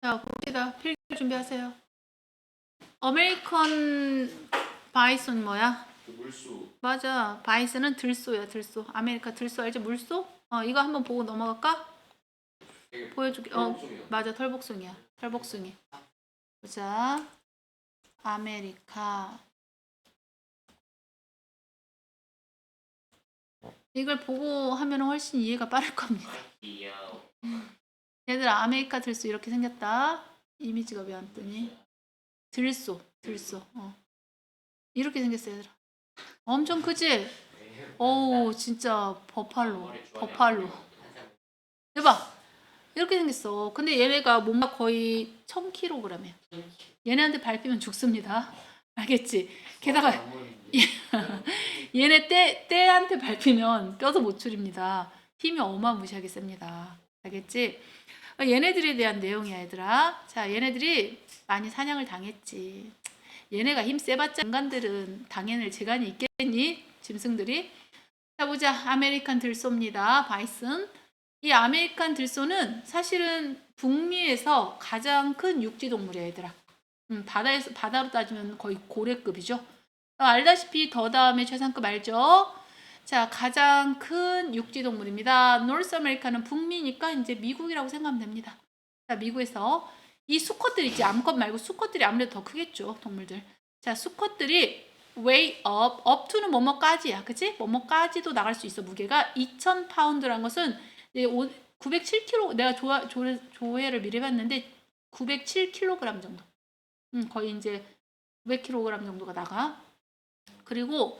자, 봅시다. 필기 준비하세요. 아메리칸 바이슨 뭐야? 그 물수 맞아. 바이슨은 들소야, 들소. 아메리카 들소 알지? 물소? 어, 이거 한번 보고 넘어갈까? 보여줄게. 어. 맞아. 털복숭이야. 털복숭이. 보자. 아메리카. 이걸 보고 하면 훨씬 이해가 빠를 겁니다. 얘들아, 아메리카 들소 이렇게 생겼다. 이미지가 왜 안 뜨니? 들소, 들소. 어. 이렇게 생겼어, 얘들아. 엄청 크지? 어우, 진짜 버팔로, 버팔로. 대박. 이렇게 생겼어. 근데 얘네가 몸가 거의 1000kg이야. 얘네한테 밟히면 죽습니다. 알겠지? 게다가 얘네 때, 때한테 밟히면 뼈도 못 추립니다. 힘이 어마무시하게 셉니다. 알겠지? 어, 얘네들에 대한 내용이야, 얘들아. 자, 얘네들이 많이 사냥을 당했지. 얘네가 힘 세봤자 인간들은 당해낼 재간이 있겠니? 짐승들이. 자, 보자. 아메리칸 들소입니다. 바이슨. 이 아메리칸 들소는 사실은 북미에서 가장 큰 육지 동물이야, 얘들아. 음, 바다에서 바다로 따지면 거의 고래급이죠. 어, 알다시피 더 다음에 최상급 알죠? 자, 가장 큰 육지 동물입니다. 노스 아메리카는 북미니까 이제 미국이라고 생각하면 됩니다. 자, 미국에서 이 수컷들 있지, 암컷 말고 수컷들이 아무래도 더 크겠죠, 동물들. 자, 수컷들이 way up, up to는 뭐뭐까지야, 그치? 뭐뭐까지도 나갈 수 있어. 무게가 2,000 파운드란 것은 907kg, 내가 조화, 조, 조회를 미리 봤는데 907kg 정도. 음, 거의 이제 900kg 정도가 나가. 그리고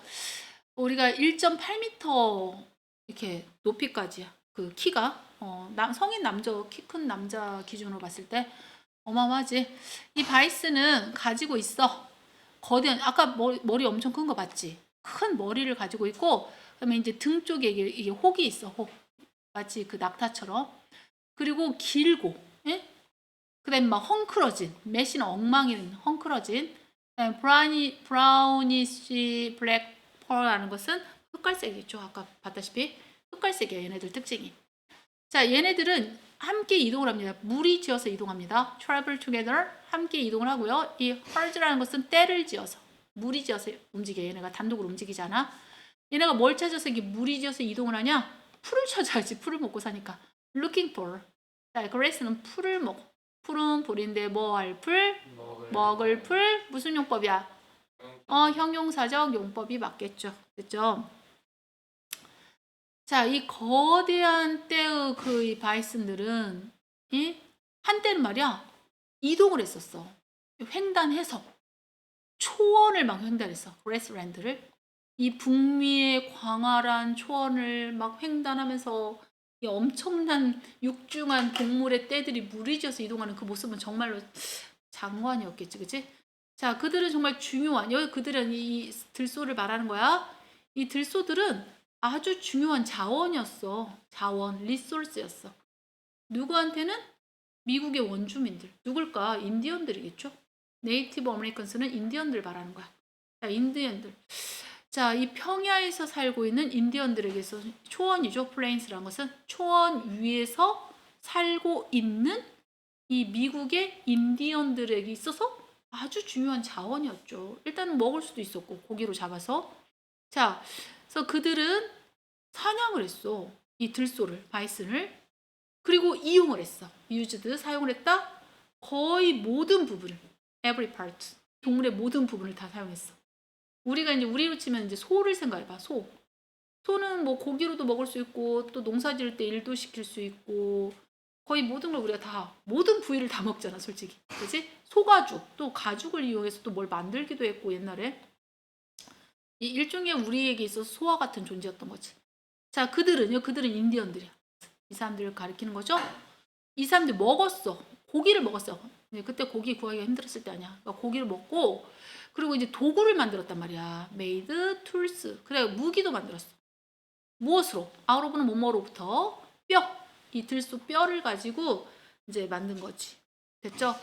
우리가 1.8m 이렇게 높이까지야. 그 키가 어, 남, 성인 남자 키 큰 남자 기준으로 봤을 때 어마어마하지. 이 바이스는 가지고 있어. 거대한 아까 머리, 머리 엄청 큰 거 봤지? 큰 머리를 가지고 있고 그다음에 이제 등 쪽에 이게, 이게 혹이 있어. 혹. 마치 그 낙타처럼. 그리고 길고. 예? 그다음에 막 헝클어진. 매신 엉망인 헝클어진. 브라우니 브라우니시 블랙 펄이라는 것은 흑갈색이죠. 아까 봤다시피 흑갈색이야. 얘네들 특징이. 자, 얘네들은 함께 이동을 합니다. 물이 지어서 이동합니다. travel together 함께 이동을 하고요. 이 herds라는 것은 때를 지어서 물이 지어서 움직여. 얘네가 단독으로 움직이잖아. 얘네가 뭘 찾아서 이게 물이 지어서 이동을 하냐? 풀을 찾아야지. 풀을 먹고 사니까. looking for. 자, 그레이스는 풀을 먹어. 풀은 풀인데 뭐 할 풀? 먹을 풀? 무슨 용법이야? 어, 형용사적 용법이 맞겠죠. 됐죠? 자, 이 거대한 때의 그 이 바이슨들은 이 한때는 말이야 이동을 했었어. 횡단해서 초원을 막 횡단했어. 그레스랜드를 이 북미의 광활한 초원을 막 횡단하면서 이 엄청난 육중한 동물의 떼들이 무리지어서 이동하는 그 모습은 정말로 장관이었겠지, 그치? 자, 그들은 정말 중요한, 여기 그들은 이 들소를 말하는 거야. 이 들소들은 아주 중요한 자원이었어. 자원, 리소스였어. 누구한테는? 미국의 원주민들. 누굴까? 인디언들이겠죠? 네이티브 아메리칸스는 인디언들 말하는 거야. 자, 인디언들. 자, 이 평야에서 살고 있는 인디언들에게서 초원이죠. 플레인스라는 것은 초원 위에서 살고 있는 이 미국의 인디언들에게 있어서 아주 중요한 자원이었죠. 일단은 먹을 수도 있었고 고기로 잡아서 자, 그래서 그들은 사냥을 했어. 이 들소를 바이슨을 그리고 이용을 했어. used 사용을 했다. 거의 모든 부분을 every part 동물의 모든 부분을 다 사용했어. 우리가 이제 우리로 치면 이제 소를 생각해봐. 소. 소는 뭐 고기로도 먹을 수 있고 또 농사 지을 때 일도 시킬 수 있고 거의 모든 걸 우리가 다 모든 부위를 다 먹잖아, 솔직히. 그렇지? 소가죽 또 가죽을 이용해서 또 뭘 만들기도 했고 옛날에 이 일종의 우리에게 있어서 소와 같은 존재였던 거지. 자, 그들은요, 그들은 인디언들이야. 이 사람들을 가리키는 거죠. 이 사람들 먹었어. 고기를 먹었어. 네, 그때 고기 구하기가 힘들었을 때 아니야. 그러니까 고기를 먹고 그리고 이제 도구를 만들었단 말이야. made tools. 그래 무기도 만들었어. 무엇으로? 아우로브는 뭐뭐로부터 뼈. 이 들소 뼈를 가지고 이제 만든 거지. 됐죠?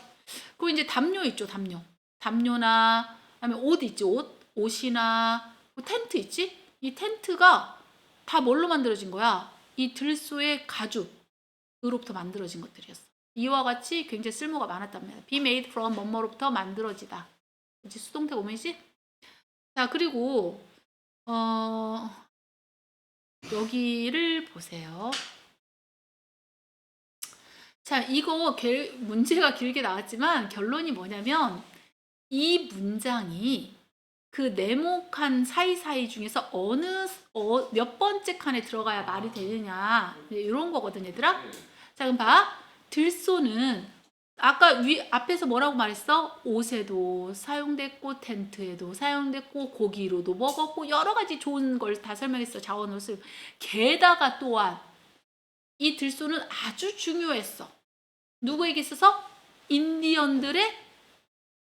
그리고 이제 담요 있죠, 담요. 담요나 그다음에 옷 있지, 옷. 옷이나 뭐 텐트 있지? 이 텐트가 다 뭘로 만들어진 거야? 이 들소의 가죽으로부터 만들어진 것들이었어. 이와 같이 굉장히 쓸모가 많았답니다. be made from 뭐뭐로부터 만들어지다. 그치 수동태 오면시? 자 그리고 어 여기를 보세요. 자 이거 결- 문제가 길게 나왔지만 결론이 뭐냐면 이 문장이 그 네모칸 사이사이 중에서 어느 어, 몇 번째 칸에 들어가야 말이 되느냐 이런 거거든 얘들아. 네. 자 그럼 봐 들소는 아까 위 앞에서 뭐라고 말했어? 옷에도 사용됐고 텐트에도 사용됐고 고기로도 먹었고 여러 가지 좋은 걸 다 설명했어 자원옷을 게다가 또한 이 들소는 아주 중요했어 누구에게 있어서 인디언들의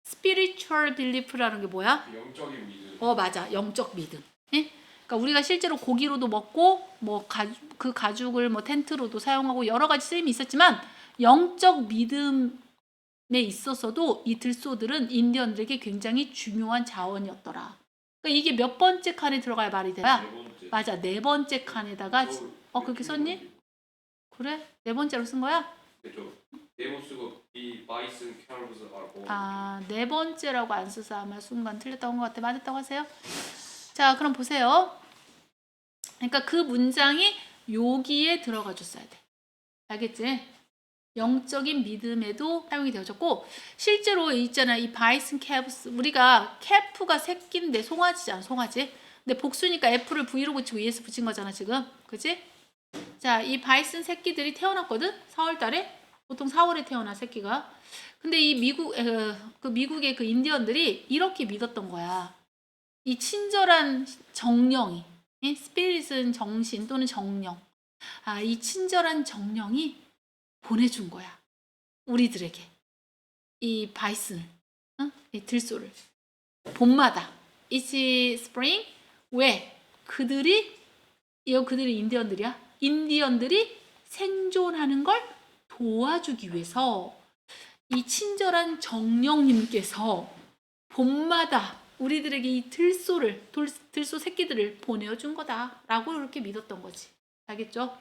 spiritual belief라는 게 뭐야? 영적인 믿음. 어 맞아 영적 믿음. 예? 그러니까 우리가 실제로 고기로도 먹고 뭐 그 가죽을 뭐 텐트로도 사용하고 여러 가지 쓰임이 있었지만 영적 믿음에 있어서도 이 들소들은 인디언들에게 굉장히 중요한 자원이었더라. 그러니까 이게 몇 번째 칸에 들어가야 말이 돼야? 네. 맞아 네 번째 칸에다가 저 어, 그렇게 썼니? 그래 네 번째로 쓴 거야? 그죠. 아, 네 번째라고 안 써서 아마 순간 틀렸던 것 같아. 맞았다고 하세요? 자, 그럼 보세요. 그러니까 그 문장이 여기에 들어가 줬어야 돼. 알겠지? 영적인 믿음에도 사용이 되어졌고 실제로 있잖아 이 바이슨 캐브스 우리가 캐프가 새끼인데 송아지잖아 송아지 근데 복수니까 F를 V로 붙이고 ES 붙인 거잖아 지금 그지? 자이 바이슨 새끼들이 태어났거든 4월 달에 보통 4월에 태어나 새끼가 근데 이 미국 에, 그 미국의 그 인디언들이 이렇게 믿었던 거야. 이 친절한 정령이 예? 스피릿은 정신 또는 정령. 아, 이 친절한 정령이 보내준 거야. 우리들에게 이 바이슨을, 어? 이 들소를 봄마다 이치 스프링 왜 그들이 이 그들이 인디언들이야. 인디언들이 생존하는 걸 도와주기 위해서 이 친절한 정령님께서 봄마다 우리들에게 이 들소를 돌, 들소 새끼들을 보내준 거다라고 이렇게 믿었던 거지 알겠죠?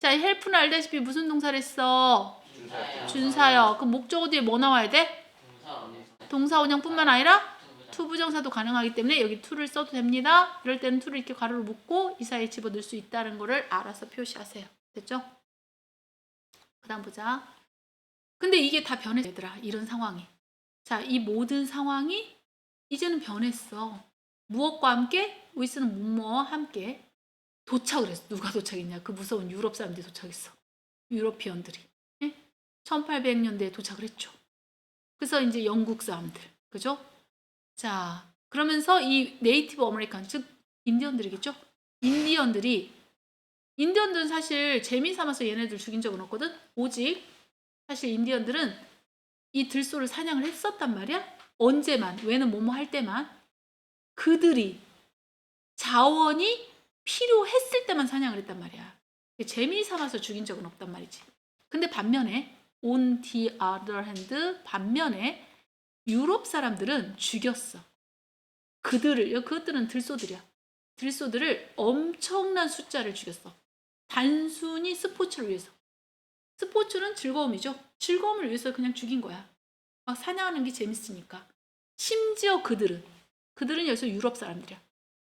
자 헬프는 알다시피 무슨 동사를 했어? 준사요. 준사역 그 목적어 뒤에 뭐 나와야 돼? 동사 원형뿐만 아니라 투부정. 투부정사도 가능하기 때문에 여기 투를 써도 됩니다 이럴 때는 투를 이렇게 가로로 묶고 이 사이에 집어넣을 수 있다는 거를 알아서 표시하세요 됐죠? 그 다음 보자. 근데 이게 다 변했어 얘들아 이런 상황이. 자 이 모든 상황이 이제는 변했어. 무엇과 함께? 위스는 뭐뭐와 함께 도착을 했어. 누가 도착했냐? 그 무서운 유럽 사람들이 도착했어. 유러피언들이. 예? 1800년대에 도착을 했죠. 그래서 이제 영국 사람들. 그죠? 자 그러면서 이 네이티브 아메리칸 즉 인디언들이겠죠? 인디언들이 인디언들은 사실 재미 삼아서 얘네들 죽인 적은 없거든 오직 사실 인디언들은 이 들소를 사냥을 했었단 말이야. 언제만, 왜는 뭐뭐 할 때만 그들이 자원이 필요했을 때만 사냥을 했단 말이야. 재미 삼아서 죽인 적은 없단 말이지. 근데 반면에 on the other hand 반면에 유럽 사람들은 죽였어. 그들을 그것들은 들소들이야. 들소들을 엄청난 숫자를 죽였어. 단순히 스포츠를 위해서. 스포츠는 즐거움이죠. 즐거움을 위해서 그냥 죽인 거야. 막 사냥하는 게 재밌으니까. 심지어 그들은 그들은 여기서 유럽 사람들이야.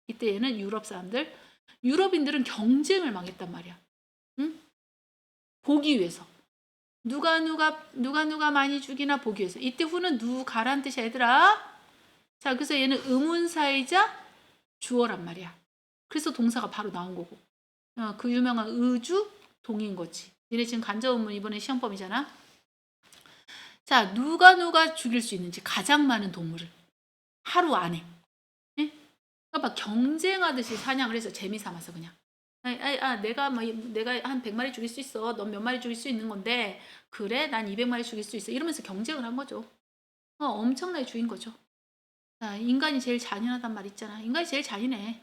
이때에는 유럽 사람들, 유럽인들은 경쟁을 망했단 말이야. 응? 보기 위해서. 누가 누가 누가 누가 많이 죽이나 보기 위해서. 이때 후는 누가란 뜻이야, 얘들아. 자, 그래서 얘는 의문사이자 주어란 말이야. 그래서 동사가 바로 나온 거고. 어, 그 유명한 의주 동인 거지. 얘네 지금 간접문문 이번에 시험범이잖아. 자, 누가 누가 죽일 수 있는지 가장 많은 동물을 하루 안에. 예? 그러니까 막 경쟁하듯이 사냥을 해서 재미 삼아서 그냥. 아, 아, 아, 내가 뭐 내가 한 100마리 죽일 수 있어. 넌 몇 마리 죽일 수 있는 건데. 그래? 난 200마리 죽일 수 있어. 이러면서 경쟁을 한 거죠. 어, 엄청나게 죽인 거죠. 자, 인간이 제일 잔인하단 말 있잖아. 인간이 제일 잔인해.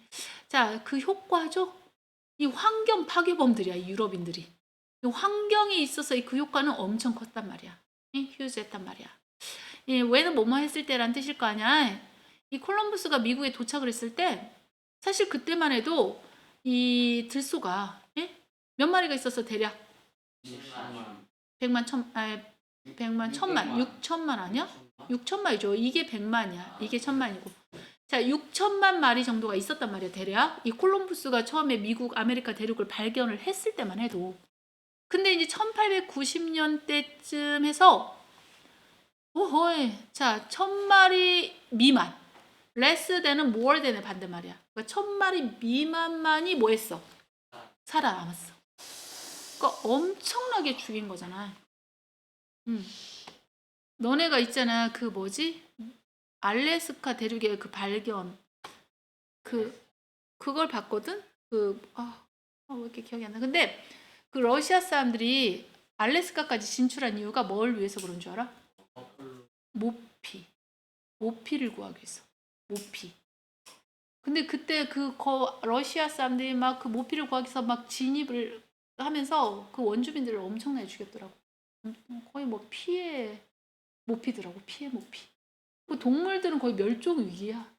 자, 그 효과죠. 이 환경 파괴범들이야, 이 유럽인들이. 이 환경에 있어서 그 효과는 엄청 컸단 말이야. 예? 휴즈했단 말이야. 예, 왜는 뭐뭐 했을 때란 뜻일 거 아니야. 이 콜럼버스가 미국에 도착을 했을 때 사실 그때만 해도 이 들소가 예? 몇 마리가 있었어 대략 10만 백만 천, 아, 백만 천만, 육천만 아니야? 6천마리죠. 이게 100만이야. 이게 천만이고. 자, 6천만 마리 정도가 있었단 말이야, 대략. 이 콜럼부스가 처음에 미국 아메리카 대륙을 발견을 했을 때만 해도. 근데 이제 1890년대쯤 해서 오호이. 자, 천 마리 미만. less than은 more than의 반대 말이야. 그러니까 천 마리 미만만이 뭐 했어? 살아남았어. 그러니까 엄청나게 죽인 거잖아. 음. 너네가 있잖아 그 뭐지 알래스카 대륙의 그 발견 그 그걸 봤거든? 그아왜 이렇게 기억이 안 나. 근데 그 러시아 사람들이 알래스카까지 진출한 이유가 뭘 위해서 그런 줄 알아? 모피. 모피를 구하기 위해서. 모피. 근데 그때 그 거, 러시아 사람들이 막 그 모피를 구하기 위해서 막 진입을 하면서 그 원주민들을 엄청나게 죽였더라고. 음, 거의 뭐 피해 모피더라고. 피해 모피. 그 동물들은 거의 멸종 위기야.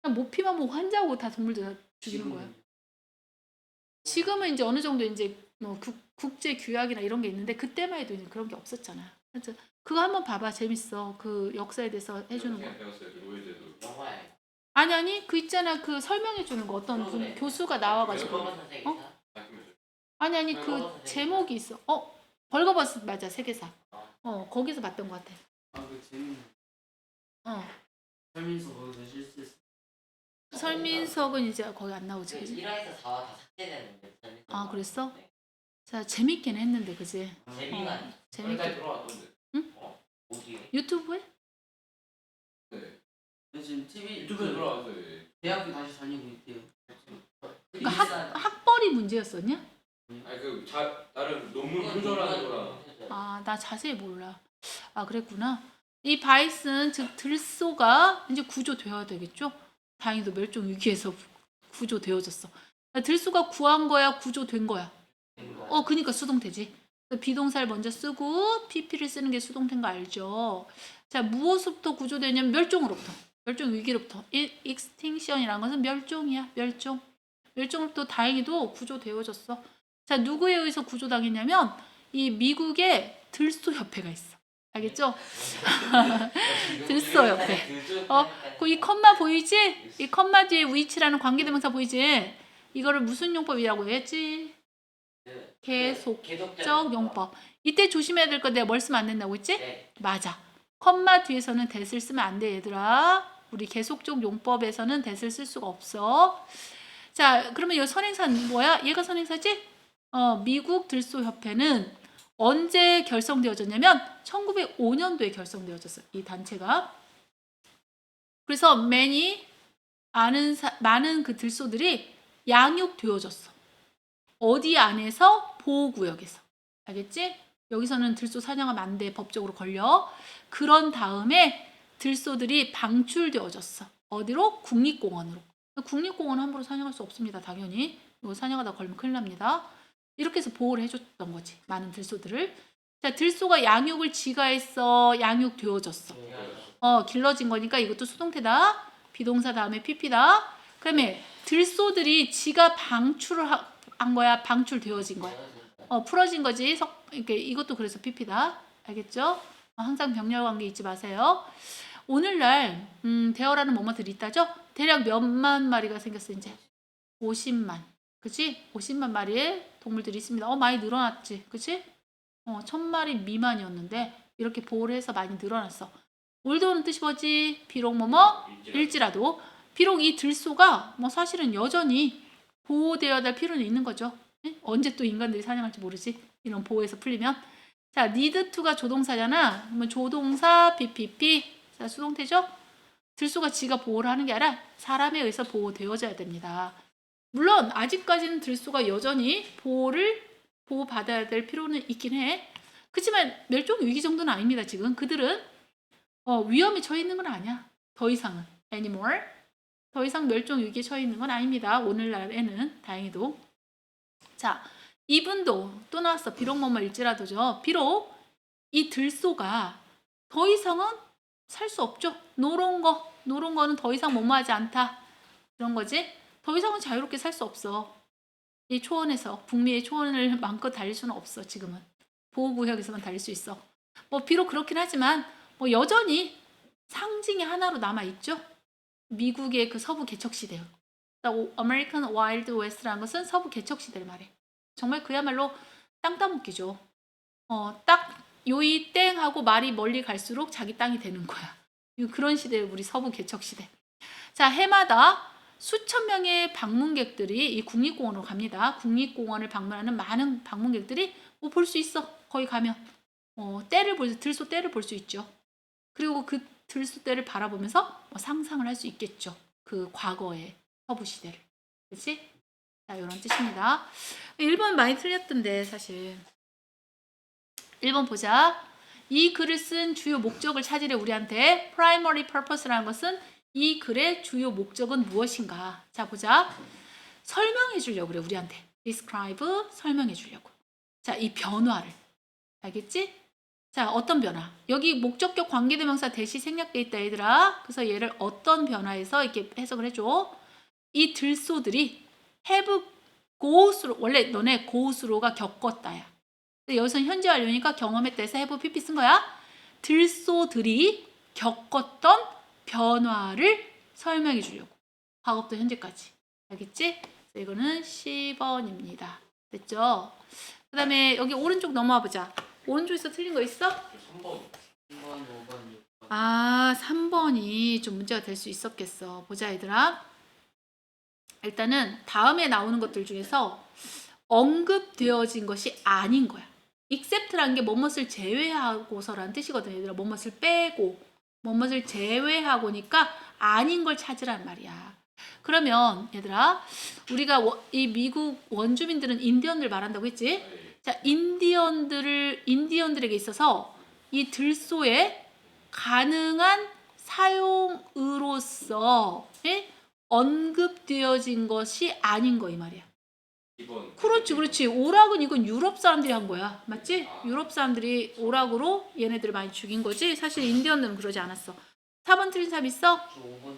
그냥 모피만 보고 환자고 다 동물들 다 죽이는 거야. 지금은 이제 어느 정도 이제 뭐 국, 국제 규약이나 이런 게 있는데 그때만 해도 이제 그런 게 없었잖아. 그래서 그거 한번 봐봐 재밌어. 그 역사에 대해서 해주는 거. 영화에 아니 아니 그 있잖아 그 설명해 주는 거 어떤 분 그래. 교수가 나와가지고. 어? 아니 아니 그 제목이 있어. 어 벌거벗은 맞아 세계사. 어 거기서 봤던 것 같아. 아 그 재밌네. 어 설민서 거기서 실수했어. 설민석은 이제 거기 안 나오지. 그지? 1화에서 4화 다 삭제되는데 재밌어. 아, 그랬어? 네. 자 재밌긴 했는데 그지? 재미가 어. 아니야. 재밌게 들어왔던데. 어디에? 유튜브에? 네. 근데 지금 TV 유튜브에 그 들어왔어요. 예. 대학교 다시 다니고 있대요. 그러니까 학, 학벌이 문제였었냐? 아니 그 자 나름 논문 표절하는 거랑 아나 자세히 몰라. 아 그랬구나. 이 바이슨 즉 들소가 이제 구조되어야 되겠죠? 다행히도 멸종 위기에서 구조되어졌어. 들소가 구한 거야, 구조된 거야. 어, 그니까 수동태지. 비동사를 먼저 쓰고 PP를 쓰는 게 수동태인 거 알죠? 자, 무엇부터 구조되냐면 멸종으로부터. 멸종 위기로부터. 이- extinction이라는 것은 멸종이야. 멸종. 멸종으로부터 다행히도 구조되어졌어. 자, 누구에 의해서 구조당했냐면 이 미국의 들소 협회가 있어. 알겠죠? 들소 옆에. 어, 그 이 컴마 보이지? 이 컴마 뒤에 위치라는 관계대명사 보이지? 이거를 무슨 용법이라고 했지? 계속 적 용법. 이때 조심해야 될 거 내가 뭘 쓰면 안 된다고 했지? 네. 맞아. 컴마 뒤에서는 that을 쓰면 안 돼, 얘들아. 우리 계속적 용법에서는 that을 쓸 수가 없어. 자, 그러면 이 선행사는 뭐야? 얘가 선행사지? 어, 미국 들소 협회는 언제 결성되어졌냐면 1905년도에 결성되어졌어요. 이 단체가. 그래서 많이 아는 사- 많은 그 들소들이 양육되어졌어. 어디 안에서 보호구역에서. 알겠지? 여기서는 들소 사냥하면 안 돼. 법적으로 걸려. 그런 다음에 들소들이 방출되어졌어. 어디로? 국립공원으로. 국립공원 함부로 사냥할 수 없습니다. 당연히. 이거 사냥하다 걸리면 큰일 납니다. 이렇게 해서 보호를 해줬던 거지. 많은 들소들을. 자, 들소가 양육을 지가 했어. 양육 되어졌어. 어, 길러진 거니까 이것도 수동태다. 비동사 다음에 PP다. 그다음에 들소들이 지가 방출을 하- 한 거야. 방출되어진 거야. 어, 풀어진 거지. 석, 이렇게 이것도 그래서 PP다. 알겠죠? 어, 항상 병렬 관계 잊지 마세요. 오늘날 음, 대어라는 뭐뭐들이 있다죠? 대략 몇만 마리가 생겼어 이제. 50만. 그치? 50만 마리의 동물들이 있습니다. 어, 많이 늘어났지. 그치? 어, 천 마리 미만이었는데 이렇게 보호를 해서 많이 늘어났어. 올드오는 뜻이 뭐지? 비록 뭐뭐 일지라도 비록 이 들소가 뭐 사실은 여전히 보호되어야 될 필요는 있는 거죠. 예? 언제 또 인간들이 사냥할지 모르지. 이런 보호에서 풀리면 자 need to가 조동사잖아. 그러면 조동사 BPP 자 수동태죠. 들소가 지가 보호를 하는 게 아니라 사람에 의해서 보호되어져야 됩니다. 물론 아직까지는 들소가 여전히 보호를 보호받아야 될 필요는 있긴 해. 그렇지만 멸종 위기 정도는 아닙니다. 지금 그들은 어, 위험에 처해 있는 건 아니야. 더 이상은 anymore. 더 이상 멸종 위기에 처해 있는 건 아닙니다. 오늘날에는 다행히도. 자, 이분도 또 나왔어. 비록 뭐뭐 일지라도죠. 비록 이 들소가 더 이상은 살 수 없죠. 노론 거, 노론 거는 더 이상 뭐뭐하지 않다. 그런 거지. 더 이상은 자유롭게 살 수 없어. 이 초원에서 북미의 초원을 마음껏 달릴 수는 없어 지금은. 보호구역에서만 달릴 수 있어. 뭐 비록 그렇긴 하지만 뭐 여전히 상징의 하나로 남아 있죠. 미국의 그 서부 개척 시대. 아메리칸 와일드 웨스트라는 것은 서부 개척 시대를 말해. 정말 그야말로 땅 따먹기죠. 어, 딱 요이 땡 하고 말이 멀리 갈수록 자기 땅이 되는 거야. 그런 시대 우리 서부 개척 시대. 자, 해마다 수천 명의 방문객들이 이 국립공원으로 갑니다. 국립공원을 방문하는 많은 방문객들이 뭐 볼 수 있어. 거기 가면 어, 때를 볼 수, 들소 때를 볼 수 있죠. 그리고 그 들소 때를 바라보면서 뭐 상상을 할 수 있겠죠. 그 과거의 서부 시대를. 그렇지? 자, 이런 뜻입니다. 1번 많이 틀렸던데 사실. 1번 보자. 이 글을 쓴 주요 목적을 찾으려 우리한테 primary purpose라는 것은 이 글의 주요 목적은 무엇인가? 자, 보자. 설명해 주려고 그래, 우리한테. describe 설명해 주려고. 자, 이 변화를. 알겠지? 자, 어떤 변화? 여기 목적격 관계대명사 대시 생략돼 있다, 얘들아. 그래서 얘를 어떤 변화에서 이렇게 해석을 해줘. 이 들소들이 have go스로 원래 너네 고스로가 겪었다야. 여기서는 현재 완료니까 경험했다 해서 have pp 쓴 거야. 들소들이 겪었던 변화를 설명해 주려고. 과거부터 현재까지. 알겠지? 이거는 10번입니다. 됐죠? 그 다음에 여기 오른쪽 넘어와 보자. 오른쪽에서 틀린 거 있어? 3번 3번, 5번, 6번. 아, 3번이 좀 문제가 될 수 있었겠어. 보자, 얘들아. 일단은 다음에 나오는 것들 중에서 언급되어진 것이 아닌 거야. except라는 게 뭐뭇을 제외하고서라는 뜻이거든, 얘들아. 뭐뭇을 빼고, 뭐뭇을 제외하고니까 아닌 걸 찾으란 말이야. 그러면 얘들아, 우리가 워- 이 미국 원주민들은 인디언들 말한다고 했지? 네. 자, 인디언들을 인디언들에게 있어서 이 들소에 가능한 사용으로서 예? 언급되어진 것이 아닌 거 이 말이야. 2번 그렇지, 그렇지. 오락은 이건 유럽 사람들이 한 거야, 맞지? 유럽 사람들이 오락으로 얘네들을 많이 죽인 거지. 사실 인디언들은 그러지 않았어. 4번 틀린 사람 있어? 저 5번.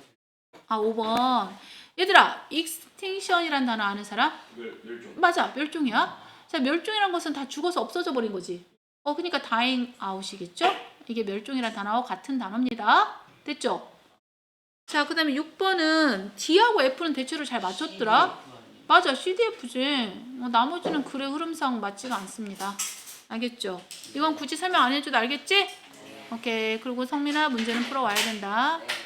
아, 5번. 얘들아, extinction이란 단어 아는 사람? 멸, 멸종 맞아, 멸종이야. 자, 멸종이란 것은 다 죽어서 없어져 버린 거지. 어, 그러니까 dying out이겠죠? 이게 멸종이란 단어와 같은 단어입니다. 됐죠? 자, 그 다음에 6번은 D하고 F는 대체로 잘 맞췄더라. 맞아, CDF지. 어, 나머지는 글의 흐름상 맞지가 않습니다. 알겠죠? 이건 굳이 설명 안 해줘도 알겠지? 오케이. 그리고 성민아, 문제는 풀어와야 된다.